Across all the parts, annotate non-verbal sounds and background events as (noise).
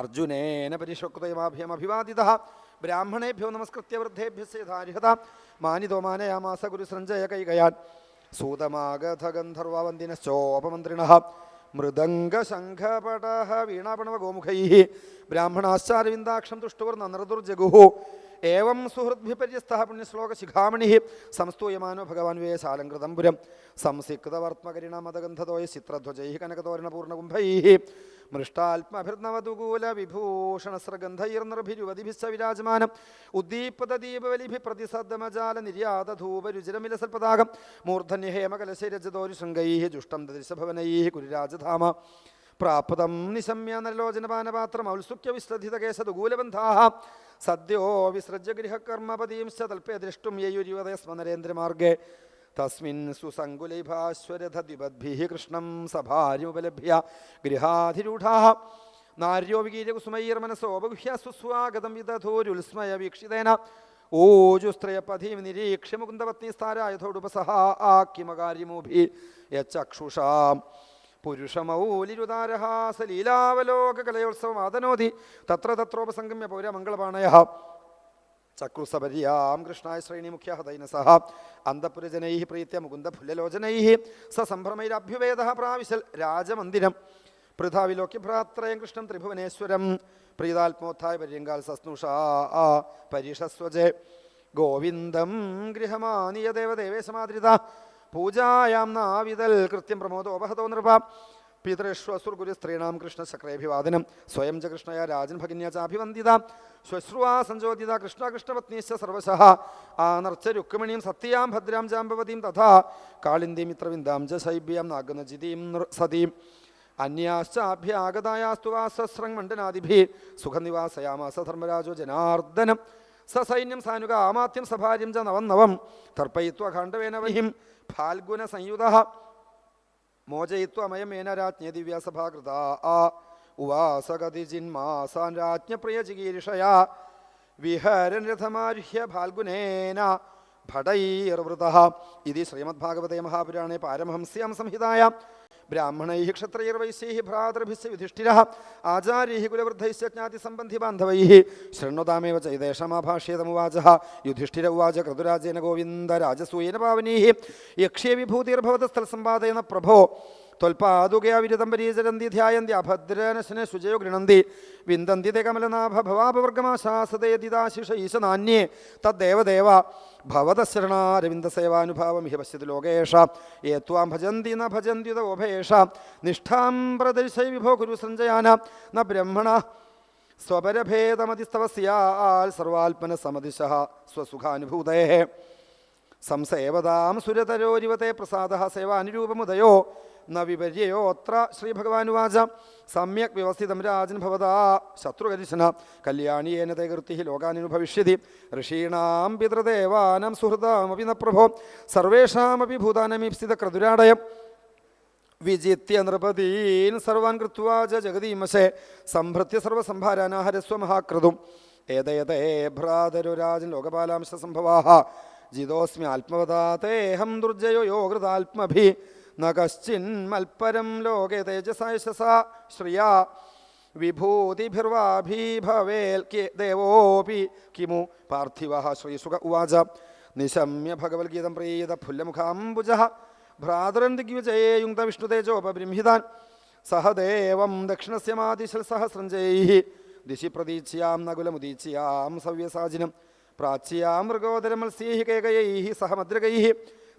അർജുനേന പരിശോക്തയമാഭ്യമഭിവാദിത ബ്രാഹ്മണേഭ്യോ നമസ്കൃത്യ വൃദ്ധേഭ്യ യഥാർഹത മാനിതോ മാനയാമാസ ഗുരുസഞ്ജയ കൈകയാൻ. സൂതമാഗധഗന്ധർവന്ദിനശ്ചോപമന്ത്രിണ മൃദംഗശംഖപട വീണാപണവഗോമുഖൈ ബ്രാഹ്മണാശ്ചാരവിന്ദാക്ഷം തുഷ്ടുവർന്ന നൃദുർജഗുഹു ഏവം സുഹൃദ്ഭിപര്യസ്ഥ പുണ്യശ്ലോകശിഖാമണി. സംസ്തൂയമാനോ ഭഗവാൻ വേശാലങ്കൃതംപുരം സംസിക്തവർത്മകരിണമതഗന്ധതോയ ചിത്രധ്വജൈ കനകതോരണപൂർണകുംഭൈ. മൃഷ്ടാത്മഭിർനവതുകൂല വിഭൂഷണസ്രഗന്ധൈർനിർഭിരുവതിഭിശ്ച വിരാജമാനം ഉദ്ദീപതദീപവലിഭി പ്രതിസദ്ദമജാല മൂർധന്യ മൂർധന്യഹേമകലശൈരജതോരു ശൃംഗൈ ജുഷ്ടം ദൃശഭവനൈ കുരുരാജധാമ പ്രാപ്തം നിശമ്യ നരലോചനപാനപാത്രം ഔത്സുക്യ വിശ്രദ്ധിതകേശതുകൂലബന്ധാ സദ്യോ വിസൃജ്യ ഗൃഹകർമ്മപതിയും തൽപേ ദ്രഷ്ടും യയുരിവതയ സ്മനരേന്ദ്രമാർഗേ തസ്മിൻ സുസങ്കുലൈഭാശ്വരഥദിബദ്ഭിः കൃഷ്ണം സഭാര്യമുപലഭ്യ ഗൃഹാധിരൂഢാ. നാര്യോ വികീരകുസുമൈർമനസോപഗുഹ്യ സുസ്വാഗതം വിദധോരുൽസ്മയ വീക്ഷിതേന ഓജുസ്ത്രയപഥീം നിരീക്ഷ്യ മുകുന്ദപത്നീസ്ഥാരായഥോടുപസഹാ ആക്കിമകാര്യമൂഭി യച്ചക്ഷുഷാം പുരുഷമൗലിരുദാരഹാസലീലാവലോകകലയോത്സവമാതനോതി തത്ര തത്രോപസംഗമ്യ പൗരമംഗളപാണയ. ചക്രുസപര്യാം കൃഷ്ണായ ശ്രേണിമുഖ്യ ഹതൈനസഹ അന്തപുരജനൈ പ്രീത്യ മുകുന്ദഫുല്യലോചനൈ സ സംഭ്രമൈരഭ്യുവേദ പ്രാവിശൽ രാജമന്ദിരം. പൃഥാവിലോക്യ ഭ്രാത്രയം കൃഷ്ണം ത്രിഭുവനേശ്വരം. പ്രീതാത്മോത്ഥായ പര്യങ്കാൽ സസ്നുഷാ പരീഷസ്വജേ. ഗോവിന്ദം ഗൃഹമാനിയ ദേവദേവേശമാദ്രിത പൂജായാം നാവിതൽ കൃത്യം പ്രമോദോപഹതോ നൃപ. പിതൃഷ്വസുർഗുരുസ്ത്രീണാം കൃഷ്ണശക്രേഭിവാദനം സ്വയം ച കൃഷ്ണയ രാജൻ ഭഗിന്യ ചാഭിവന്ദിത ശ്വശ്രുവാ സഞ്ജോദിത കൃഷ്ണ സർവശ. ആനർച്ച രുക്മിണീം സത്യാം ഭദ്രാം ജാമ്പവതീം തഥാ. കാളിന്ദീം ഇത്രവിന്ദാം ച ശൈബ്യാം നാഗനജിതീം സതീം. അന്യാശ്ചാഭ്യാഗതായാസ്തു വാ മണ്ഡനാദിഭി. സുഖനിവാസയാമാസ ധർമ്മരാജോ ജനാർദ്ദനം. സസൈന്യം സാനുക ആമാത്യം സഭാര്യം ച നവം നവം. തർപ്പയിത്വ ഖണ്ഡവേന വഹിം. ഫാൽഗുന സംയുത മോചയിത്വമയമേന രാജ്ഞേ ദിവ്യാസഭാകൃത. ആ ഉവാസഗതിജിന്മാസാൻ രാജ്ഞപ്രിയ ചികീർഷയാ വിഹരൻ രഥമാരുഹ്യ ഫാൽഗുനേന ഭടൈർവൃത. ഇതി ശ്രീമദ്ഭാഗവതേ മഹാപുരാണേ പാരമഹംസ്യാം സംഹിതായ. ബ്രാഹ്മണൈ ക്ഷത്രൈർവൈശ്യൈ ഭ്രാതൃഭിസ് യുധിഷ്ഠിര ആചാര്യൈ കുലവൃദ്ധൈസ് ജ്ഞാതിസംബന്ധി ബാന്ധവൈ ശൃണ്വതാമേവ ചൈതേഷമാഭാഷ്യേതമുവാച യുധിഷ്ഠിര ഉവാച ക്രതുരാജേന ഗോവിന്ദ രാജസൂയേന പാവനീ യക്ഷ്യേ വിഭൂതിർഭവതസ്ഥലസമ്പാദേന പ്രഭോ ത്വൽപാദുകയാ വിരുതംബരീചരന്തി ധ്യായന്തി അഭദ്രനശന ശുചയോ ഗൃണന്തി വിന്ദന്തി തേ കമലനാഭ ഭവാപവർഗമാശാസതേതിദാശിഷ ഈശനാന്യേ തദ്ദേവദേവ ഭവതശരണാരവിന്ദസേവാനുഭാവം ഹി പശ്യതി ലോകേഷ ഏ ത്വാം ഭജന്തി ന ഭജന്ത്യുത ഉഭയേഷ നിഷ്ഠാം പ്രദർശയ വിഭോ കുരു സഞ്ജയാന ന ബ്രഹ്മണ സ്വപരഭേദമതിസ്തവസ്യാൽ സർവാത്മന സമതിശ സ്വസുഖാനുഭൂതേ സംസേവതാം സുരതരോരിവത്തെ പ്രസാദ സേവാനുരൂപമുദയോ ന വിപര്യോത്ര ശ്രീഭഗവാനുവാച. സമ്യക് വ്യവസ്ഥിതം രാജൻ ഭവതാ. ശത്രുകരിശന കല്യാണിയേന തേ കൃത്തി ലോകാനുഭവിഷ്യതി ഋഷീണാം പിതൃദേവാനം സുഹൃതാമപി ന പ്രഭോ. സർവേഷാമപി ഭൂതാനമീപ്സിത ക്രതുരാടയം. വിജിത്യ നൃപതീൻ സർവാൻ കൃത്വാച ജഗതീമശേ സംഭൃത്യ സർവസംഭാരാനാഹരസ്വ മഹാക്രതും. ഏതേതേ ഭ്രാതരു രാജൻ ലോകപാലാംശ സംഭവാ ജിതോസ്മി ആത്മവതാതേഹം ദുർജയോ യോഗൃതാത്മഭി ന ലോകെ ലോകേ ശ്രിയ ശ്രിയാ വിഭൂതിഭിർവാഭീഭവേൽ ദേവോപി കിമു. പാർത്ഥിവ ശ്രീസുഖ ഉവാച. നിശമ്യ ഭഗവത്ഗീതം പ്രീത ഫുല്ലമുഖാംബുജ. ഭ്രാതരൻ ദിഗ്വിജയേയുക്ത വിഷ്ണുതേജോപബൃംഹിതാൻ സഹദേവം ദക്ഷിണസ്യ മാദിശൽ സഹസ്രഞ്ജൈ. ദിശി പ്രതീച്യാം നകുലമുദീച്യാം സവ്യസാചിനം. പ്രാച്യാം മൃഗോദരമത്സ്യൈ കേകയൈ സഹ മദ്രകൈ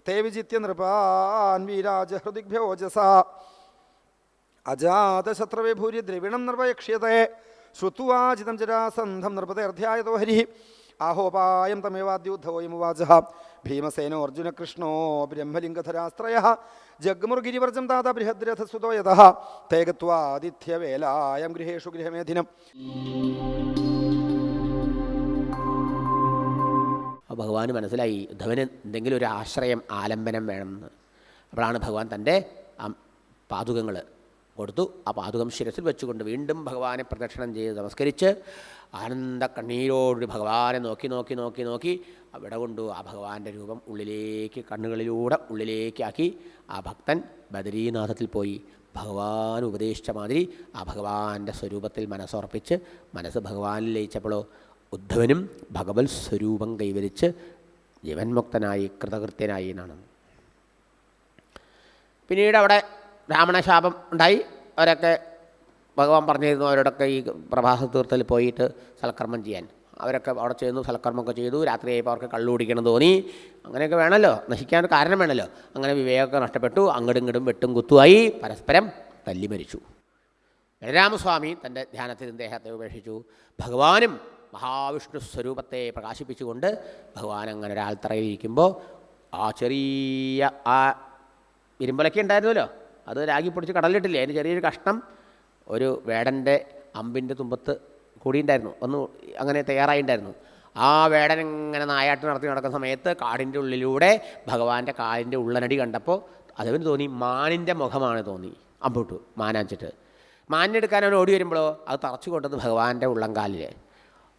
ते विजित्य नृपान्वीराजहृदिभ्योजस अजातशत्रवे भूरि द्रविणं नृपयक्ष्यते श्रुत्वा चितं जरासन्धं नृपतेऽर्ध्यायतो हरिः। आहोपायं तमेवाद्युद्धवोऽयमुवाजः भीमसेनो अर्जुनकृष्णो ब्रह्मलिङ्गधरास्त्रयः। जग्मुर्गिरिवर्जं दादा बृहद्रथसुतो यतः। ते गत्वादिथ्यवेलायं गृहेषु गृहमेधिनम्। അപ്പോൾ ഭഗവാന് മനസ്സിലായി ഉദ്ധവന് എന്തെങ്കിലും ഒരു ആശ്രയം ആലംബനം വേണമെന്ന്. അപ്പോഴാണ് ഭഗവാൻ തന്റെ ആ പാതുകങ്ങൾ കൊടുത്തു. ആ പാതുകം ശിരസിൽ വെച്ചുകൊണ്ട് വീണ്ടും ഭഗവാനെ പ്രദക്ഷിണം ചെയ്ത് നമസ്കരിച്ച് ആനന്ദ കണ്ണീരോട് ഭഗവാനെ നോക്കി നോക്കി നോക്കി നോക്കി അവിടെ കൊണ്ടു ആ ഭഗവാന്റെ രൂപം ഉള്ളിലേക്ക് കണ്ണുകളിലൂടെ ഉള്ളിലേക്കാക്കി ആ ഭക്തൻ ബദരീനാഥത്തിൽ പോയി ഭഗവാൻ ഉപദേശിച്ച മാതിരി ആ ഭഗവാന്റെ സ്വരൂപത്തിൽ മനസ്സുറപ്പിച്ച് മനസ്സ് ഭഗവാനിൽ ലയിച്ചപ്പോഴോ ഉദ്ധവനും ഭഗവത് സ്വരൂപം കൈവരിച്ച് ജീവൻമുക്തനായി കൃതകൃത്യനായി എന്നാണ്. പിന്നീട് അവിടെ ബ്രാഹ്മണശാപം ഉണ്ടായി. അവരൊക്കെ ഭഗവാൻ പറഞ്ഞിരുന്നു അവരോടൊക്കെ ഈ പ്രഭാസ തീർത്ഥത്തിൽ പോയിട്ട് സൽക്കർമ്മം ചെയ്യാൻ. അവരൊക്കെ അവിടെ ചെയ്യുന്നു സൽക്കർമ്മമൊക്കെ ചെയ്തു. രാത്രിയായപ്പോൾ അവർക്ക് കള്ളു കുടിക്കണം തോന്നി. അങ്ങനെയൊക്കെ വേണമല്ലോ. നശിക്കാൻ കാരണം വേണമല്ലോ. അങ്ങനെ വിവേകമൊക്കെ നഷ്ടപ്പെട്ടു. അങ്ങടും ഇങ്ങടും വെട്ടും കുത്തുമായി പരസ്പരം തല്ലി മരിച്ചു. ബലരാമസ്വാമി തന്റെ ധ്യാനത്തിൽ ദേഹത്തെ ഉപേക്ഷിച്ചു. ഭഗവാനും മഹാവിഷ്ണു സ്വരൂപത്തെ പ്രകാശിപ്പിച്ചുകൊണ്ട് ഭഗവാൻ അങ്ങനെ ഒരാൾ ഇരിക്കുമ്പോൾ ആ ചെറിയ ആ ഇരുമ്പലൊക്കെ ഉണ്ടായിരുന്നല്ലോ അത് രാഗി പൊടിച്ച് കടലിട്ടില്ലേ? അതിന് ചെറിയൊരു കഷ്ണം ഒരു വേടന്റെ അമ്പിന്റെ തുമ്പത്ത് കൂടി ഉണ്ടായിരുന്നു ഒന്ന് അങ്ങനെ തയ്യാറായിണ്ടായിരുന്നു. ആ വേടൻ ഇങ്ങനെ നായാട്ട് നടത്തി നടക്കുന്ന സമയത്ത് കാടിന്റെ ഉള്ളിലൂടെ ഭഗവാന്റെ കാലിന്റെ ഉള്ളനടി കണ്ടപ്പോൾ അതവന് തോന്നി മാനിന്റെ മുഖമാണ് തോന്നി. അമ്പൂട്ടു മാനാഞ്ചിട്ട്. മാനിനെടുക്കാൻ അവൻ ഓടി വരുമ്പോഴോ? അത് തറച്ചു കൊണ്ടത് ഭഗവാന്റെ ഉള്ളംകാലിൽ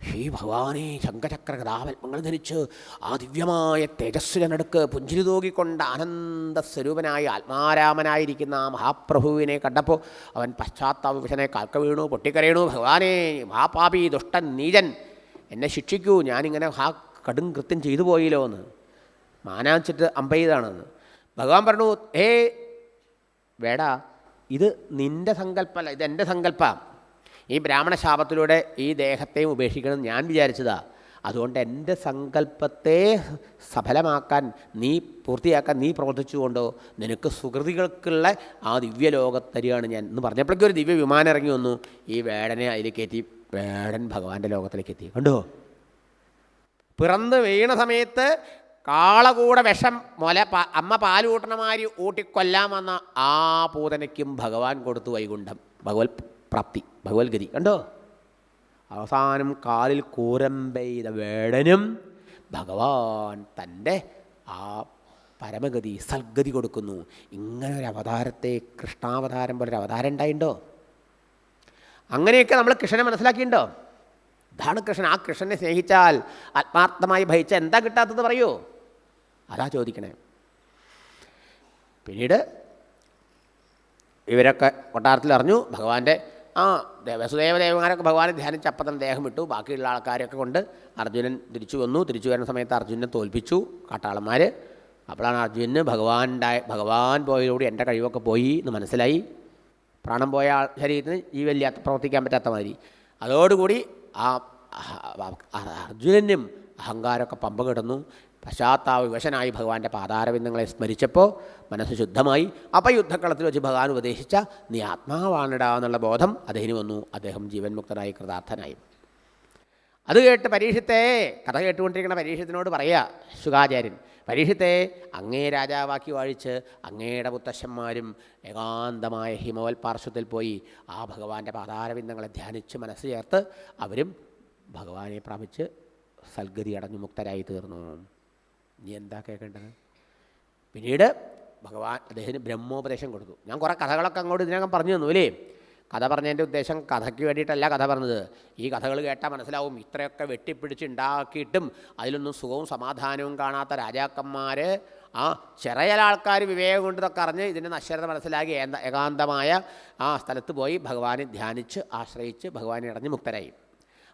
ഹേ ഭഗവാനെ ശങ്കചക്ര കഥാപത്മങ്ങൾ ധരിച്ച് ആ ദിവ്യമായ തേജസ്വിനടുക്ക് പുഞ്ചിരി തൂകിക്കൊണ്ട് ആനന്ദ സ്വരൂപനായി ആത്മാരാമനായിരിക്കുന്ന ആ മഹാപ്രഭുവിനെ കണ്ടപ്പോൾ അവൻ പശ്ചാത്താപവിഷനെ കാൽക്ക വീണു പൊട്ടിക്കരയണു ഭഗവാനെ മഹാപാപി ദുഷ്ടൻ നീചൻ എന്നെ ശിക്ഷിക്കൂ ഞാനിങ്ങനെ ഹാ കടും കൃത്യം ചെയ്തു പോയില്ലോ എന്ന്. മാനാച്ചിട്ട് അമ്പെയ്താണെന്ന് ഭഗവാൻ പറഞ്ഞു ഹേ വേടാ ഇത് നിന്റെ സങ്കല്പമല്ല ഇത് എന്റെ സങ്കല്പം. ഈ ബ്രാഹ്മണ ശാപത്തിലൂടെ ഈ ദേഹത്തെയും ഉപേക്ഷിക്കണം ഞാൻ വിചാരിച്ചതാ. അതുകൊണ്ട് എന്റെ സങ്കല്പത്തെ സഫലമാക്കാൻ നീ പൂർത്തിയാക്കാൻ നീ പ്രവർത്തിച്ചുകൊണ്ടോ നിനക്ക് സുഹൃതികൾക്കുള്ള ആ ദിവ്യലോകത്തരികയാണ് ഞാൻ എന്ന് പറഞ്ഞപ്പോഴേക്കും ഒരു ദിവ്യ വിമാനം ഇറങ്ങി വന്നു. ഈ വേടനെ അതിലേക്ക് എത്തി വേടൻ ഭഗവാന്റെ ലോകത്തിലേക്ക് എത്തി. കണ്ടോ? പിറന്ന് വീണ സമയത്ത് കാളകൂടെ വിഷം മുല അമ്മ പാൽ കൂട്ടണ ഊട്ടിക്കൊല്ലാമെന്ന ആ പൂതനയ്ക്കും ഭഗവാൻ കൊടുത്തു വൈകുണ്ഠം ഭഗവത് പ്രാപ്തി. ഭഗവത് ഗതി കണ്ടോ? അവസാനം കാലിൽ കൂരം പെയ്ത വേടനും ഭഗവാൻ തന്റെ ആ പരമഗതി സൽഗതി കൊടുക്കുന്നു. ഇങ്ങനെ ഒരു അവതാരത്തെ കൃഷ്ണാവതാരം പോലെ ഒരു അവതാരം ഉണ്ടായിണ്ടോ? അങ്ങനെയൊക്കെ നമ്മൾ കൃഷ്ണനെ മനസ്സിലാക്കിയിട്ടുണ്ടോ ഇതാണ് കൃഷ്ണൻ. ആ കൃഷ്ണനെ സ്നേഹിച്ചാൽ ആത്മാർത്ഥമായി ഭയിച്ച എന്താ കിട്ടാത്തത് പറയൂ. അതാ ചോദിക്കണേ. പിന്നീട് ഇവരൊക്കെ കൊട്ടാരത്തിൽ അറിഞ്ഞു. ഭഗവാന്റെ ആ വസുദേവദേവന്മാരൊക്കെ ഭഗവാനെ ധ്യാനിച്ച് അപ്പം ദേഹം വിട്ടു. ബാക്കിയുള്ള ആൾക്കാരൊക്കെ കൊണ്ട് അർജുനൻ തിരിച്ചു വന്നു. തിരിച്ചു വരുന്ന സമയത്ത് അർജുനനെ തോൽപ്പിച്ചു കാട്ടാളന്മാർ അപ്പോഴാണ് അർജുനന് ഭഗവാന്റെ ഭഗവാൻ പോയതോടെ എന്റെ കഴിവൊക്കെ പോയി എന്ന് മനസ്സിലായി. പ്രാണം പോയ ആൾ ശരീരത്തിന് ജീവനില്ലാത്ത പ്രവർത്തിക്കാൻ പറ്റാത്ത മാതിരി. അതോടുകൂടി ആ- അർജുനനും അഹങ്കാരമൊക്കെ പമ്പ കിടന്നു. പശ്ചാത്താപ വിവശനായി ഭഗവാന്റെ പാതാരബിന്ദങ്ങളെ സ്മരിച്ചപ്പോൾ മനസ്സ് ശുദ്ധമായി. അപ്പം യുദ്ധക്കളത്തിൽ വെച്ച് ഭഗവാൻ ഉപദേശിച്ച നീ ആത്മാവാണിടാ എന്നുള്ള ബോധം അദ്ദേഹത്തിന് വന്നു. അദ്ദേഹം ജീവൻ മുക്തനായി കൃതാർത്ഥനായി. അത് കേട്ട് പരീക്ഷത്തെ കഥ കേട്ടുകൊണ്ടിരിക്കുന്ന പരീക്ഷത്തിനോട് പറയുക ശുഖാചാര്യൻ പരീക്ഷത്തെ അങ്ങേ രാജാവാക്കി വാഴിച്ച് അങ്ങയുടെ മുത്തശ്ശന്മാരും ഏകാന്തമായ ഹിമവൽ പാർശ്വത്തിൽ പോയി ആ ഭഗവാന്റെ പാതാരബിന്ദങ്ങളെ ധ്യാനിച്ച് മനസ്സ് ചേർത്ത് അവരും ഭഗവാനെ പ്രാപിച്ച് സൽഗതി അടഞ്ഞു മുക്തരായി തീർന്നു. നീ എന്താ കേൾക്കേണ്ടത്? പിന്നീട് ഭഗവാൻ അദ്ദേഹത്തിന് ബ്രഹ്മോപദേശം കൊടുത്തു. ഞാൻ കുറേ കഥകളൊക്കെ അങ്ങോട്ട് ഇതിനകം പറഞ്ഞു തന്നു അല്ലേ? കഥ പറഞ്ഞതിന്റെ ഉദ്ദേശം കഥയ്ക്ക് വേണ്ടിയിട്ടല്ല കഥ പറഞ്ഞത്. ഈ കഥകൾ കേട്ടാൽ മനസ്സിലാവും ഇത്രയൊക്കെ വെട്ടിപ്പിടിച്ച് ഉണ്ടാക്കിയിട്ടും അതിലൊന്നും സുഖവും സമാധാനവും കാണാത്ത രാജാക്കന്മാർ ആ ചെറിയ ആൾക്കാർ വിവേകം കൊണ്ട് ഇതൊക്കെ അറിഞ്ഞ് ഇതിന്റെ നശ്വരത മനസ്സിലാക്കി ഏകാന്തമായ ആ സ്ഥലത്ത് പോയി ഭഗവാനെ ധ്യാനിച്ച് ആശ്രയിച്ച് ഭഗവാനെ അടഞ്ഞ് മുക്തരായി.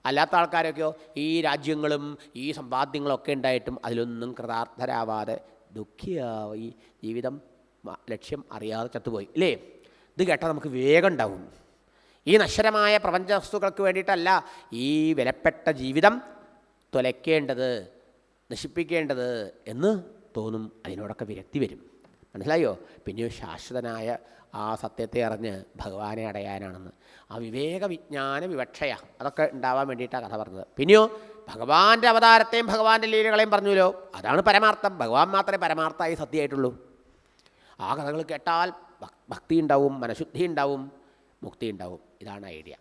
അല്ലാത്ത ആൾക്കാരൊക്കെയോ ഈ രാജ്യങ്ങളും ഈ സമ്പാദ്യങ്ങളൊക്കെ ഉണ്ടായിട്ടും അതിലൊന്നും കൃതാർത്ഥരാവാതെ ദുഃഖിയായി ജീവിതം ലക്ഷ്യം അറിയാതെ ചത്തുപോയി ഇല്ലേ? ഇത് കേട്ടാൽ നമുക്ക് വേഗം ഉണ്ടാവും. ഈ നശ്വരമായ പ്രപഞ്ച വസ്തുക്കൾക്ക് വേണ്ടിയിട്ടല്ല ഈ വിലപ്പെട്ട ജീവിതം തുലയ്ക്കേണ്ടത് നശിപ്പിക്കേണ്ടത് എന്ന് തോന്നും. അതിനോടൊക്കെ വിരക്തി വരും. മനസ്സിലായോ? പിന്നെ ശാശ്വതനായ ആ സത്യത്തെ അറിഞ്ഞ് ഭഗവാനെ അടയാനാണെന്ന്. ആ വിവേക വിജ്ഞാന വിവക്ഷയ. അതൊക്കെ ഉണ്ടാവാൻ വേണ്ടിയിട്ടാണ് കഥ പറഞ്ഞത്. പിന്നെയോ ഭഗവാന്റെ അവതാരത്തെയും ഭഗവാന്റെ ലീലകളെയും പറഞ്ഞുല്ലോ അതാണ് പരമാർത്ഥം. ഭഗവാൻ മാത്രമേ പരമാർത്ഥമായി സത്യമായിട്ടുള്ളൂ. ആ കഥകൾ കേട്ടാൽ ഭക്- ഭക്തി ഉണ്ടാവും മനഃശുദ്ധി ഉണ്ടാവും മുക്തി ഉണ്ടാവും. ഇതാണ് ഐഡിയ.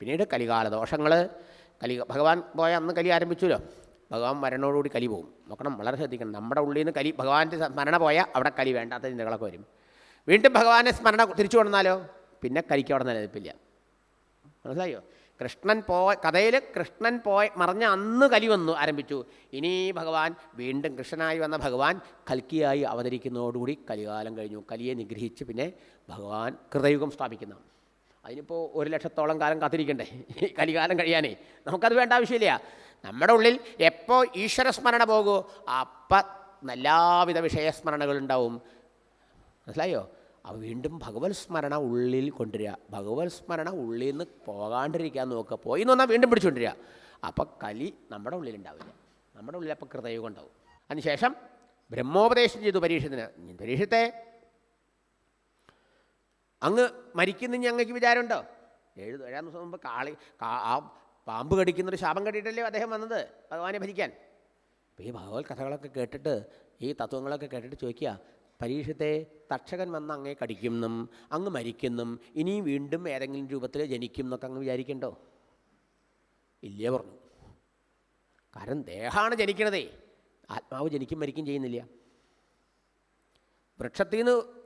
പിന്നീട് കലികാല ദോഷങ്ങൾ കലി ഭഗവാൻ പോയ അന്ന് കലി ആരംഭിച്ചുല്ലോ ഭഗവാൻ മരണോടുകൂടി കലി പോകും. നോക്കണം വളരെ ശ്രദ്ധിക്കണം. നമ്മുടെ ഉള്ളിൽ നിന്ന് കലി ഭഗവാന്റെ സ്മരണ പോയാൽ അവിടെ കലി വേണ്ടാത്ത ചിന്തകളൊക്കെ വരും. വീണ്ടും ഭഗവാനെ സ്മരണ തിരിച്ചു കൊണ്ടാലോ പിന്നെ കലിക്ക് അവിടെ നിലനിൽപ്പില്ല. മനസ്സിലായോ? കൃഷ്ണൻ പോയ കഥയിൽ കൃഷ്ണൻ പോയ മറിഞ്ഞ അന്ന് കലി വന്നു ആരംഭിച്ചു. ഇനി ഭഗവാൻ വീണ്ടും കൃഷ്ണനായി വന്ന ഭഗവാൻ കൽക്കിയായി അവതരിക്കുന്നതോടുകൂടി കലികാലം കഴിഞ്ഞു. കലിയെ നിഗ്രഹിച്ച് പിന്നെ ഭഗവാൻ കൃതയുഗം സ്ഥാപിക്കുന്ന. അതിനിപ്പോൾ ഒരു ലക്ഷത്തോളം കാലം കാത്തിരിക്കണ്ടേ? കലികാലം കഴിയാനേ. നമുക്കത് വേണ്ട ആവശ്യമില്ല. നമ്മുടെ ഉള്ളിൽ എപ്പോൾ ഈശ്വരസ്മരണ പോകുമോ അപ്പം എല്ലാവിധ വിഷയസ്മരണകളുണ്ടാവും മനസ്സിലായോ? അപ്പോൾ വീണ്ടും ഭഗവത് സ്മരണ ഉള്ളിൽ കൊണ്ടുവരിക. ഭഗവത് സ്മരണ ഉള്ളിൽ നിന്ന് പോകാണ്ടിരിക്കാൻ നോക്കുക. പോയി എന്ന് പറഞ്ഞാൽ വീണ്ടും പിടിച്ചുകൊണ്ടിരിക അപ്പോൾ കലി നമ്മുടെ ഉള്ളിലുണ്ടാവില്ല. നമ്മുടെ ഉള്ളിൽ അപ്പോൾ കൃതയോഗം ഉണ്ടാവും. അതിനുശേഷം ബ്രഹ്മോപദേശം ചെയ്തു പരീക്ഷത്തിന് പരീക്ഷത്തെ അങ്ങ് മരിക്കുന്ന ഞങ്ങൾക്ക് വിചാരമുണ്ടോ? ഏഴ് ഏഴാം ദിവസം മുമ്പ് കാളി ആ പാമ്പ് കടിക്കുന്നൊരു ശാപം കെട്ടിയിട്ടല്ലേ അദ്ദേഹം വന്നത് ഭഗവാനെ ഭരിക്കാൻ അപ്പോൾ ഈ ഭഗവത് കഥകളൊക്കെ കേട്ടിട്ട് ഈ തത്വങ്ങളൊക്കെ കേട്ടിട്ട് ചോദിക്കുക പരീക്ഷത്തെ തക്ഷകൻ വന്ന് അങ്ങേ കടിക്കുന്നും അങ്ങ് മരിക്കുന്നും ഇനിയും വീണ്ടും ഏതെങ്കിലും രൂപത്തിൽ ജനിക്കും എന്നൊക്കെ അങ്ങ് വിചാരിക്കണ്ടോ? ഇല്ലേ പറഞ്ഞു. കാരണം ദേഹമാണ് ജനിക്കണതേ. ആത്മാവ് ജനിക്കും മരിക്കും ചെയ്യുന്നില്ല. വൃക്ഷത്തിൽ നിന്ന്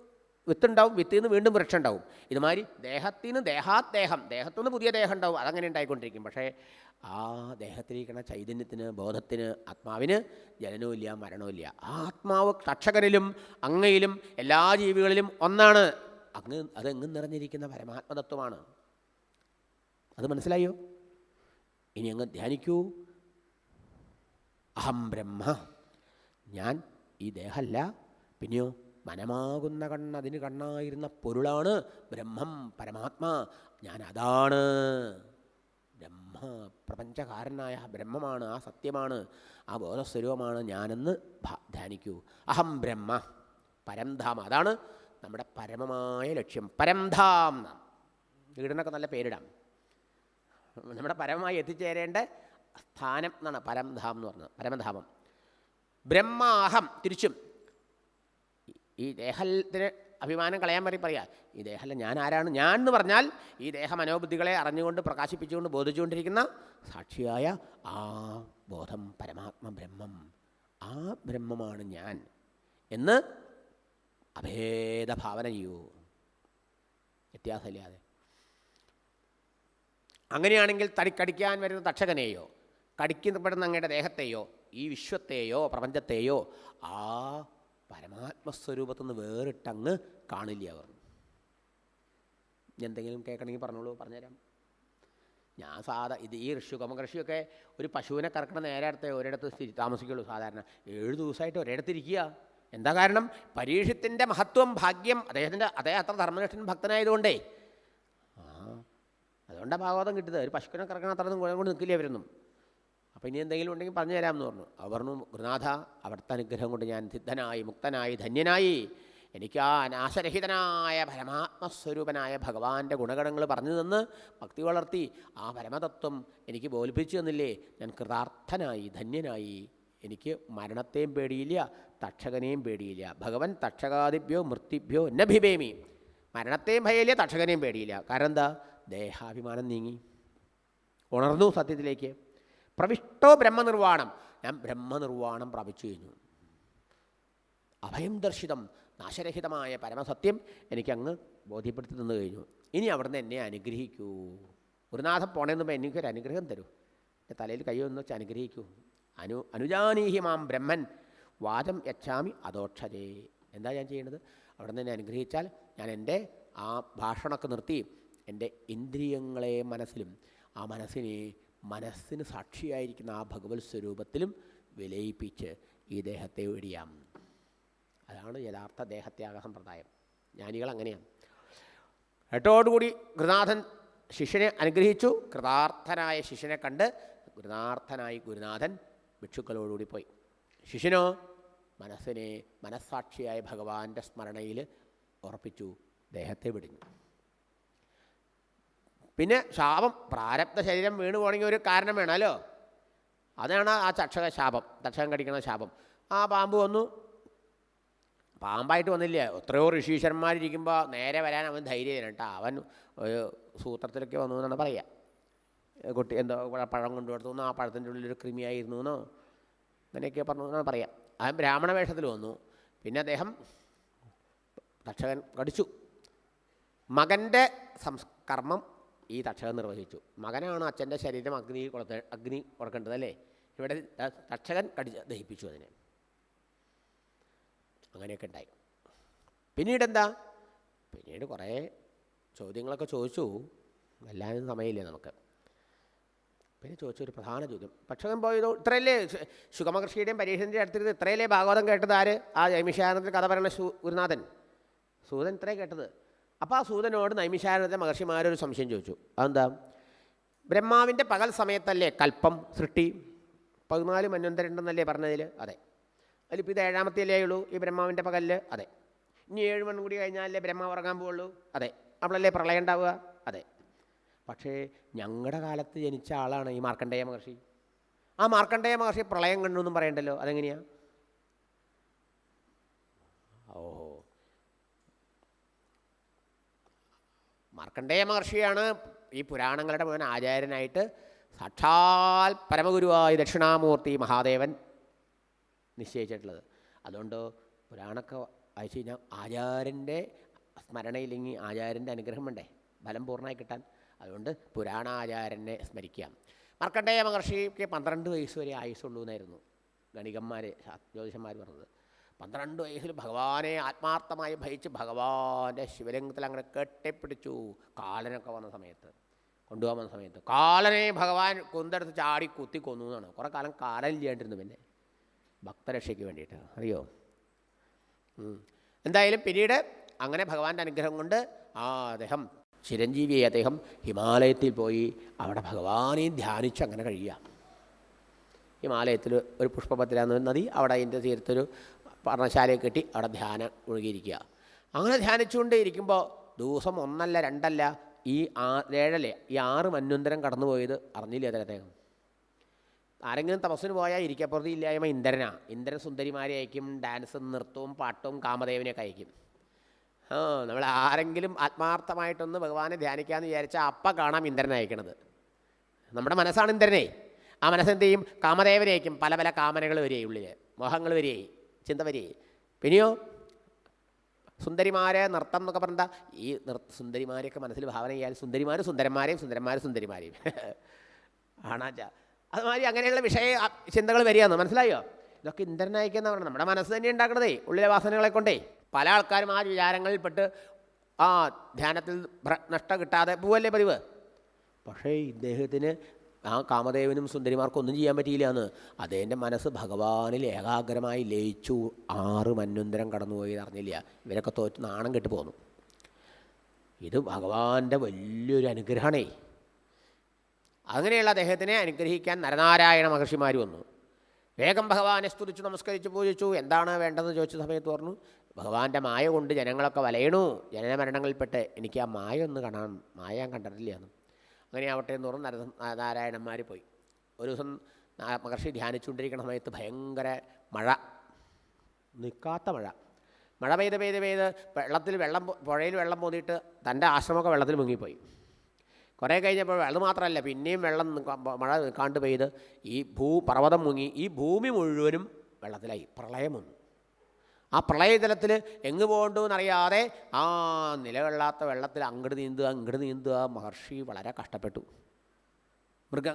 വിത്തുണ്ടാവും വിത്തിൽ നിന്ന് വീണ്ടും വൃക്ഷം ഉണ്ടാവും ഇതുമാതിരി ദേഹത്തിൽ നിന്ന് ദേഹത്തുനിന്ന് ദേഹത്തു നിന്ന് പുതിയ ദേഹം ഉണ്ടാവും അതങ്ങനെ ഉണ്ടായിക്കൊണ്ടിരിക്കും. പക്ഷേ ആ ദേഹത്തിലിരിക്കുന്ന ചൈതന്യത്തിന് ബോധത്തിന് ആത്മാവിന് ജനനവുമില്ല മരണവുമില്ല. ആത്മാവ് തക്ഷകനിലും അങ്ങയിലും എല്ലാ ജീവികളിലും ഒന്നാണ്. അങ്ങ് അതെങ്ങും നിറഞ്ഞിരിക്കുന്ന പരമാത്മതത്വമാണ്. അത് മനസ്സിലായോ? ഇനി അങ്ങ് ധ്യാനിക്കൂ. അഹം ബ്രഹ്മ. ഞാൻ ഈ ദേഹമല്ല പിന്നെയോ മനമാകുന്ന കണ്ണ് അതിന് കണ്ണായിരുന്ന പൊരുളാണ്. ബ്രഹ്മം പരമാത്മാ. ഞാൻ അതാണ്. ബ്രഹ്മ പ്രപഞ്ചകാരനായ ബ്രഹ്മമാണ്. ആ സത്യമാണ്. ആ ബോധസ്വരൂപമാണ് ഞാനെന്ന് ധ്യാനിക്കൂ. അഹം ബ്രഹ്മ. പരംധാം അതാണ് നമ്മുടെ പരമമായ ലക്ഷ്യം. പരംധാം വീടിനൊക്കെ നല്ല പേരിടാം. നമ്മുടെ പരമമായി എത്തിച്ചേരേണ്ട സ്ഥാനം എന്നാണ് പരംധാം എന്ന് പറഞ്ഞത്. പരമധാമം. ബ്രഹ്മാഹം. തിരിച്ചും. ഈ- ദേഹത്തിന് അഭിമാനം കളയാൻ വേണ്ടി പറയാം ഈ ദേഹമല്ല ഞാൻ ആരാണ്? ഞാൻ എന്ന് പറഞ്ഞാൽ ഈ ദേഹ മനോബുദ്ധികളെ അറിഞ്ഞുകൊണ്ട് പ്രകാശിപ്പിച്ചുകൊണ്ട് ബോധിച്ചുകൊണ്ടിരിക്കുന്ന സാക്ഷിയായ ആ ബോധം പരമാത്മ ബ്രഹ്മം. ആ ബ്രഹ്മമാണ് ഞാൻ എന്ന് അഭേദ ഭാവന ചെയ്യൂ. വ്യത്യാസമില്ലാതെ. അങ്ങനെയാണെങ്കിൽ തടി കടിക്കാൻ വരുന്ന തക്ഷകനെയോ കടിക്കപ്പെടുന്ന അങ്ങയുടെ ദേഹത്തെയോ ഈ വിശ്വത്തെയോ പ്രപഞ്ചത്തെയോ ആ പരമാത്മസ്വരൂപത്തിൽ നിന്ന് വേറിട്ടങ്ങ് കാണില്ല അവർ. എന്തെങ്കിലും കേൾക്കണമെങ്കിൽ പറഞ്ഞോളൂ പറഞ്ഞുതരാം. ഞാൻ സാധാ ഇത് ഈ ഋഷി കമകൃഷിയൊക്കെ ഒരു പശുവിനെ കറക്കണ നേരെ അടുത്ത് ഒരിടത്ത് താമസിക്കുള്ളൂ സാധാരണ ഏഴ് ദിവസമായിട്ട് ഒരിടത്തിരിക്കുക എന്താ കാരണം? പരീക്ഷത്തിന്റെ മഹത്വം ഭാഗ്യം അദ്ദേഹത്തിന്റെ അദ്ദേഹം അത്ര ധർമ്മനിഷ്ഠൻ ഭക്തനായതുകൊണ്ടേ. ആ അതുകൊണ്ടാണ് ഭാഗവതം കിട്ടുന്നത് ഒരു പശുവിനെ കറക്കണ അത്രയൊന്നും കൊണ്ട് നിൽക്കില്ല അവരൊന്നും അപ്പോൾ ഇനി എന്തെങ്കിലും ഉണ്ടെങ്കിൽ പറഞ്ഞു തരാമെന്ന് പറഞ്ഞു. അവർ പറഞ്ഞു ഗുരുനാഥ അവിടുത്തെ അനുഗ്രഹം കൊണ്ട് ഞാൻ സിദ്ധനായി മുക്തനായി ധന്യനായി. എനിക്ക് ആ നാശരഹിതനായ പരമാത്മസ്വരൂപനായ ഭഗവാന്റെ ഗുണഗണങ്ങൾ പറഞ്ഞു തന്ന് ഭക്തി വളർത്തി ആ പരമതത്വം എനിക്ക് ബോധിപ്പിച്ചു തന്നില്ലേ? ഞാൻ കൃതാർത്ഥനായി ധന്യനായി. എനിക്ക് മരണത്തെയും പേടിയില്ല തക്ഷകനെയും പേടിയില്ല. ഭഗവൻ തക്ഷകാദിഭ്യോ മൃത്യുഭ്യോ നഭിഭേമി. മരണത്തെയും ഭയയില്ല തക്ഷകനെയും പേടിയില്ല. കാരണം എന്താ? ദേഹാഭിമാനം നീങ്ങി. ഉണർന്നു സത്യത്തിലേക്ക്. പ്രവിഷ്ടോ ബ്രഹ്മനിർവാണം. ഞാൻ ബ്രഹ്മനിർവാണം പ്രാപിച്ചു കഴിഞ്ഞു. അഭയം ദർശിതം നാശരഹിതമായ പരമസത്യം എനിക്കങ്ങ് ബോധ്യപ്പെടുത്തി തന്നു കഴിഞ്ഞു. ഇനി അവിടുന്ന് എന്നെ അനുഗ്രഹിക്കൂ. ഗുരുനാഥൻ പോണേന്ന് എനിക്കൊരു അനുഗ്രഹം തരൂ. എന്റെ തലയിൽ കൈ ഒന്ന് വെച്ച് അനുഗ്രഹിക്കൂ. അനു അനുജാനീഹി മാം ബ്രഹ്മൻ വാദം യച്ഛാമി അതോക്ഷതേ എന്താ ഞാൻ ചെയ്യേണ്ടത് അവിടുന്ന് എന്നെ അനുഗ്രഹിച്ചാൽ ഞാൻ എന്റെ ആ ഭാഷണമൊക്കെ നിർത്തി എന്റെ ഇന്ദ്രിയങ്ങളെ മനസ്സിലും ആ മനസ്സിനെ മനസ്സിന് സാക്ഷിയായിരിക്കുന്ന ആ ഭഗവത് സ്വരൂപത്തിലും വിലയിപ്പിച്ച് ഈ ദേഹത്തെ ഒഴിയാം അതാണ് യഥാർത്ഥ ദേഹത്യാഗ സമ്പ്രദായം ജ്ഞാനികൾ അങ്ങനെയാണ്. എട്ടോടുകൂടി ഗുരുനാഥൻ ശിഷ്യനെ അനുഗ്രഹിച്ചു. കൃതാർത്ഥനായ ശിഷ്യനെ കണ്ട് ഗുരുനാർത്ഥനായി ഗുരുനാഥൻ ഭിക്ഷുക്കളോടുകൂടി പോയി. ശിഷ്യനോ മനസ്സിനെ മനസ്സാക്ഷിയായ ഭഗവാന്റെ സ്മരണയിൽ ഉറപ്പിച്ചു. ദേഹത്തെ വെടിഞ്ഞു. പിന്നെ ശാപം. പ്രാരബ്ധ ശരീരം വീണ് പോകണമെങ്കിൽ ഒരു കാരണം വേണമല്ലോ അതാണ് ആ ചക്ഷക ശാപം. തക്ഷകം കടിക്കണ ശാപം. ആ പാമ്പ് വന്നു. പാമ്പായിട്ട് വന്നില്ല? എത്രയോ ഋഷീശ്വരന്മാരിരിക്കുമ്പോൾ നേരെ വരാൻ അവൻ ധൈര്യം കേട്ടോ. അവൻ ഒരു സൂത്രത്തിലൊക്കെ വന്നു എന്നാണ് പറയുക കുട്ടി എന്തോ പഴ- കൊണ്ടു കൊടുത്തു ആ പഴത്തിന്റെ ഉള്ളിലൊരു കൃമിയായിരുന്നു എന്നോ? അങ്ങനെയൊക്കെ പറഞ്ഞു എന്നാണ് പറയുക അവൻ ബ്രാഹ്മണ വേഷത്തിൽ വന്നു. പിന്നെ അദ്ദേഹം തക്ഷകൻ കടിച്ചു. മകന്റെ സംസ്കർമ്മം ഈ തക്ഷകൻ നിർവഹിച്ചു. മകനാണ് അച്ഛന്റെ ശരീരം അഗ്നി കൊടുത്ത അഗ്നി കൊടുക്കേണ്ടത് അല്ലേ? ഇവിടെ തക്ഷകൻ കടിച്ച് ദഹിപ്പിച്ചു അതിനെ. അങ്ങനെയൊക്കെ ഉണ്ടായി. പിന്നീട് എന്താ? പിന്നീട് കുറേ ചോദ്യങ്ങളൊക്കെ ചോദിച്ചു. എല്ലാവരും സമയമില്ലേ നമുക്ക്. പിന്നെ ചോദിച്ചൊരു പ്രധാന ചോദ്യം. പക്ഷകൻ പോയതോ ഇത്രയല്ലേ? സുഗമകൃഷിയുടെയും പരീക്ഷന്റെ അടുത്തിരുന്ന് ഇത്രയല്ലേ ഭാഗവതം കേട്ടത് ആര്? ആ ജൈമിഷാനന്ദ കഥ പറയുന്ന ഗുരുനാഥൻ. സൂതൻ ഇത്രേ കേട്ടത്. അപ്പോൾ ആ സൂതനോട് നൈമിഷാരണത്തെ മഹർഷിമാരൊരു സംശയം ചോദിച്ചു. അതെന്താ? ബ്രഹ്മാവിന്റെ പകൽ സമയത്തല്ലേ കൽപ്പം സൃഷ്ടി? പതിനാല് മന്വന്തരുണ്ടെന്നല്ലേ പറഞ്ഞതിൽ അതെ. അതിലിപ്പോൾ ഇത് ഏഴാമത്തെ അല്ലേ ഉള്ളൂ ഈ ബ്രഹ്മാവിന്റെ പകലിൽ അതെ. ഇനി ഏഴ് മണി കൂടി കഴിഞ്ഞാലല്ലേ ബ്രഹ്മാവ് ഉറങ്ങാൻ പോവുള്ളൂ? അതെ. അവളല്ലേ പ്രളയം ഉണ്ടാവുക? അതെ. പക്ഷേ ഞങ്ങളുടെ കാലത്ത് ജനിച്ച ആളാണ് ഈ മാർക്കണ്ഡേയ മഹർഷി. ആ മാർക്കണ്ഡേയ മഹർഷി പ്രളയം കണ്ടു എന്നും പറയണ്ടല്ലോ? അതെങ്ങനെയാ? ഓഹോ. മാർക്കണ്ഡേയ മഹർഷിയാണ് ഈ പുരാണങ്ങളുടെ മുഴുവൻ ആചാര്യനായിട്ട്. സാക്ഷാൽ പരമഗുരുവായ ദക്ഷിണാമൂർത്തി മഹാദേവൻ നിശ്ചയിച്ചിട്ടുള്ളത്. അതുകൊണ്ട് പുരാണൊക്കെ വായിച്ചു കഴിഞ്ഞാൽ ആചാര്യന്റെ സ്മരണയില്ലെങ്കിൽ ആചാര്യന്റെ അനുഗ്രഹം വേണ്ടേ? ഫലം പൂർണമായി കിട്ടാൻ. അതുകൊണ്ട് പുരാണാചാര്യനെ സ്മരിക്കാം. മാർക്കണ്ഡേയ മഹർഷിക്ക് പന്ത്രണ്ട് വയസ്സ് വരെ ആയുസ്സുള്ളൂ എന്നായിരുന്നു. ഗണികന്മാർ ജ്യോതിഷന്മാർ പറഞ്ഞത്. പന്ത്രണ്ട് വയസ്സിൽ ഭഗവാനെ ആത്മാർത്ഥമായി ഭയിച്ച് ഭഗവാന്റെ ശിവലിംഗത്തിൽ അങ്ങനെ കെട്ടിപ്പിടിച്ചു. കാലനൊക്കെ വന്ന സമയത്ത് കൊണ്ടുപോകാൻ വന്ന സമയത്ത്. കാലനെ ഭഗവാൻ കുന്തെടുത്ത് ചാടി കുത്തി കൊന്നു എന്നാണ്. കുറേ കാലം കാലൻ ചെയ്യാണ്ടിരുന്നു പിന്നെ. ഭക്തരക്ഷയ്ക്ക് വേണ്ടിയിട്ട്. അറിയോ? എന്തായാലും പിന്നീട് അങ്ങനെ ഭഗവാന്റെ അനുഗ്രഹം കൊണ്ട് ആ അദ്ദേഹം ചിരഞ്ജീവിയെ അദ്ദേഹം ഹിമാലയത്തിൽ പോയി അവിടെ ഭഗവാനെ ധ്യാനിച്ച് അങ്ങനെ കഴിയുക. ഹിമാലയത്തിൽ ഒരു പുഷ്പഭദ്ര നദി അവിടെ അതിന്റെ തീരത്തൊരു പർണശാലയെ കെട്ടി അവിടെ ധ്യാനം ഒഴുകിയിരിക്കുക അങ്ങനെ ധ്യാനിച്ചുകൊണ്ടേ ഇരിക്കുമ്പോൾ ദിവസം ഒന്നല്ല രണ്ടല്ല ഈ ആ ഏഴല്ലേ ഈ ആറ് മന്വന്തരം കടന്നുപോയത് അറിഞ്ഞില്ലേ അദ്ദേഹം ആരെങ്കിലും തപസ്സിന് പോയാൽ ഇരിക്കപ്പുറത്ത് ഇല്ലായ്മ ഇന്ദ്രനാണ് ഇന്ദ്രൻ സുന്ദരിമാരെ അയക്കും ഡാൻസും നൃത്തവും പാട്ടും കാമദേവനെയൊക്കെ അയക്കും. ആ നമ്മൾ ആരെങ്കിലും ആത്മാർത്ഥമായിട്ടൊന്ന് ഭഗവാനെ ധ്യാനിക്കാമെന്ന് വിചാരിച്ചാൽ അപ്പം കാണാം ഇന്ദ്രനെ അയക്കണത്. നമ്മുടെ മനസ്സാണ് ഇന്ദ്രനെ. ആ മനസ്സെന്ത് ചെയ്യും? കാമദേവനെ അയക്കും. പല പല കാമനകൾ വരികയും ഉള്ളിൽ മോഹങ്ങൾ വരികയും ചിന്ത വരികയും പിന്നെയോ? സുന്ദരിമാരെ നൃത്തം എന്നൊക്കെ പറഞ്ഞാൽ ഈ നൃ സുന്ദരിമാരെയൊക്കെ മനസ്സിൽ ഭാവന ചെയ്യാൻ സുന്ദരിമാർ സുന്ദരന്മാരെയും സുന്ദരന്മാർ സുന്ദരിമാരെയും. (laughs) ആണാച്ച. അതുമാതിരി അങ്ങനെയുള്ള വിഷയ ചിന്തകൾ വരികയെന്ന് മനസ്സിലായോ? ഇതൊക്കെ ഇന്ദ്രനായിക്കെന്ന് പറഞ്ഞാൽ നമ്മുടെ മനസ്സ് തന്നെ ഉണ്ടാക്കണതേ ഉള്ളിലെ വാസനകളെ കൊണ്ടേ. പല ആൾക്കാരും ആ വിചാരങ്ങളിൽപ്പെട്ട് ആ ധ്യാനത്തിൽ നഷ്ടം കിട്ടാതെ പോവല്ലേ പതിവ്? പക്ഷേ ഇദ്ദേഹത്തിന് ആ കാമദേവനും സുന്ദരിമാർക്കും ഒന്നും ചെയ്യാൻ പറ്റിയില്ല എന്ന് അദ്ദേഹന്റെ മനസ്സ് ഭഗവാനിൽ ഏകാഗ്രമായി ലയിച്ചു. ആറ് മന്വന്തരം കടന്നുപോയി അറിഞ്ഞില്ല ഇവരൊക്കെ തോറ്റ് നാണം കെട്ട് പോന്നു. ഇത് ഭഗവാന്റെ വലിയൊരു അനുഗ്രഹമാണേ അങ്ങനെയുള്ള അദ്ദേഹത്തിനെ അനുഗ്രഹിക്കാൻ നരനാരായണ മഹർഷിമാർ വന്നു. വേഗം ഭഗവാനെ സ്തുതിച്ചു നമസ്കരിച്ചു പൂജിച്ചു. എന്താണ് വേണ്ടതെന്ന് ചോദിച്ച സമയത്ത് പറഞ്ഞു ഭഗവാന്റെ മായ കൊണ്ട് ജനങ്ങളൊക്കെ വലയണു. ജനന മരണങ്ങളിൽപ്പെട്ട് എനിക്ക് ആ മായ ഒന്ന് കാണാൻ മായ ഞാൻ കണ്ടിട്ടില്ല എന്ന്. അങ്ങനെ ആവട്ടെ എന്ന് പറഞ്ഞു നര നാരായണന്മാർ പോയി. ഒരു ദിവസം മഹർഷി ധ്യാനിച്ചുകൊണ്ടിരിക്കുന്ന സമയത്ത് ഭയങ്കര മഴ. നിൽക്കാത്ത മഴ. മഴ പെയ്ത് പെയ്ത് പെയ്ത് വെള്ളത്തിൽ വെള്ളം പുഴയിൽ വെള്ളം പോന്നിട്ട് തന്റെ ആശ്രമമൊക്കെ വെള്ളത്തിൽ മുങ്ങിപ്പോയി. കുറേ കഴിഞ്ഞപ്പോൾ വെള്ളം മാത്രമല്ല പിന്നെയും വെള്ളം മഴ നിൽക്കാണ്ട് പെയ്ത് ഈ ഭൂ പർവതം മുങ്ങി. ഈ ഭൂമി മുഴുവനും വെള്ളത്തിലായി. പ്രളയം വന്നു. ആ പ്രളയജലത്തിൽ എങ്ങ് പോകണ്ടെന്നറിയാതെ ആ നിലവെള്ളാത്ത വെള്ളത്തിൽ അങ്ങോട്ട് നീന്തുക ഇങ്ങോട്ട് നീന്തുക മഹർഷി വളരെ കഷ്ടപ്പെട്ടു. മൃഗ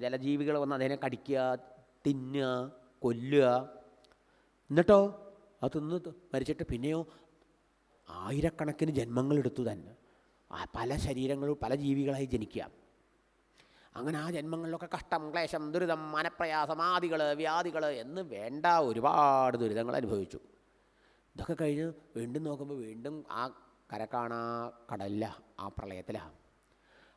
ജലജീവികൾ വന്ന് അതിനെ കടിക്കുക തിന്നുക കൊല്ലുക. എന്നിട്ടോ? അത് തിന്ന് മരിച്ചിട്ട് പിന്നെയോ ആയിരക്കണക്കിന് ജന്മങ്ങളെടുത്തു തന്നെ. പല ശരീരങ്ങളും പല ജീവികളായി ജനിക്കുക. അങ്ങനെ ആ ജന്മങ്ങളിലൊക്കെ കഷ്ടം ക്ലേശം ദുരിതം മനപ്രയാസം ആദികൾ വ്യാധികൾ എന്ന് വേണ്ട ഒരുപാട് ദുരിതങ്ങൾ അനുഭവിച്ചു. ഇതൊക്കെ കഴിഞ്ഞ് വീണ്ടും നോക്കുമ്പോൾ വീണ്ടും ആ കര കാണാ കടല്ല ആ പ്രളയത്തിലാണ്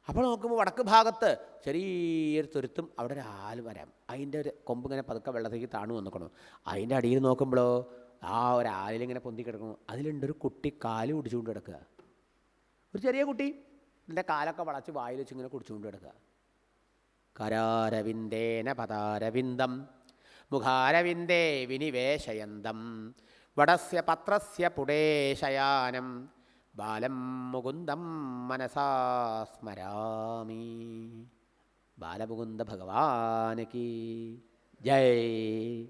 അപ്പോൾ നോക്കുമ്പോൾ വടക്ക് ഭാഗത്ത് ചെറിയൊരു തുരുത്തും അവിടെ ഒരു വരാം അതിന്റെ ഒരു കൊമ്പ് ഇങ്ങനെ പതുക്കെ വെള്ളത്തേക്ക് താണു വന്നിക്കണം. അതിന്റെ അടിയിൽ നോക്കുമ്പോഴോ ആ ഒരു ആലിലിങ്ങനെ പൊന്തി കിടക്കുന്നു. അതിലുണ്ടൊരു കുട്ടി കാൽ കുടിച്ചുകൊണ്ട് കിടക്കുക. ഒരു ചെറിയ കുട്ടി. ഇതിന്റെ കാലൊക്കെ വളച്ച് വായിൽ വെച്ച് ഇങ്ങനെ കുടിച്ചുകൊണ്ട് കിടക്കുക. കരാരവിന്ദേന പദാരവിന്ദം മുഖാരവിന്ദേ വിനിവേശയന്തം. വടസ്യ പത്രസ്യ പുടേശയാനം ബാലം മുകുന്ദം മനസാ സ്മരാമി. ബാലമുകുന്ദ ഭഗവാനകി ജയ്.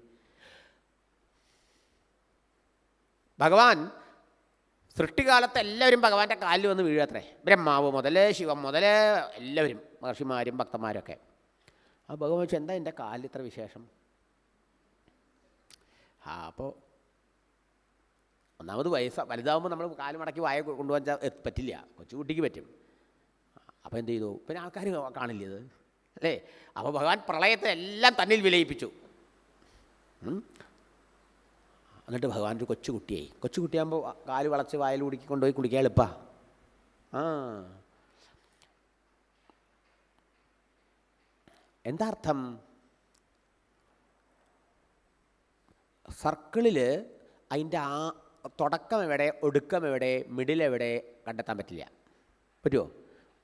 ഭഗവാൻ സൃഷ്ടികാലത്ത് എല്ലാവരും ഭഗവാന്റെ കാലിൽ വന്ന് വീഴത്രേ ബ്രഹ്മാവ് മുതൽ ശിവം മുതൽ എല്ലാവരും മഹർഷിമാരും ഭക്തന്മാരൊക്കെ ആ ഭഗവാൻ വെച്ചാൽ എന്താ എന്റെ കാലിൽ ഇത്ര വിശേഷം? ആ അപ്പോൾ ഒന്നാമത് വയസ്സ വലുതാവുമ്പോൾ നമ്മൾ കാൽ മടക്കി വായ ച- പറ്റില്ല. കൊച്ചുകുട്ടിക്ക് പറ്റും. അപ്പോൾ എന്ത് ചെയ്തു? പിന്നെ ആൾക്കാർ കാണില്ല ഇത് അല്ലേ? അപ്പോൾ ഭഗവാൻ പ്രളയത്തെ എല്ലാം തന്നിൽ വിലയിപ്പിച്ചു. എന്നിട്ട് ഭഗവാൻ ഒരു കൊച്ചുകുട്ടിയായി കൊച്ചുകുട്ടിയാകുമ്പോൾ കാൽ വളച്ച് വായിൽ കുടുക്കി കൊണ്ടുപോയി കുടിക്കാൻ എളുപ്പാ. ആ. എന്താ അർത്ഥം സർക്കിളിൽ അതിന്റെ ആ തുടക്കം എവിടെ ഒടുക്കം എവിടെ മിഡിൽ എവിടെ കണ്ടെത്താൻ പറ്റില്ല. പറ്റുമോ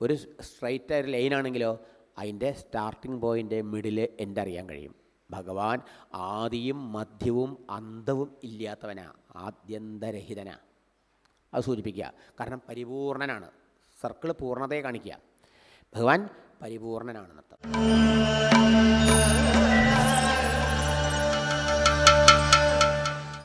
ഒരു സ്ട്രൈറ്റ് ആയ ലൈനാണെങ്കിലോ അതിന്റെ സ്റ്റാർട്ടിംഗ് പോയിന്റ് മിഡിൽ എന്റെ അറിയാൻ കഴിയും. ഭഗവാൻ ആദിയും മധ്യവും അന്തവും ഇല്ലാത്തവനാ ആദ്യന്തരഹിതനാ. അത് സൂചിപ്പിക്കുക. കാരണം പരിപൂർണനാണ്. സർക്കിൾ പൂർണതയെ കാണിക്കുക. ഭഗവാൻ പരിപൂർണനാണെന്നർത്ഥം.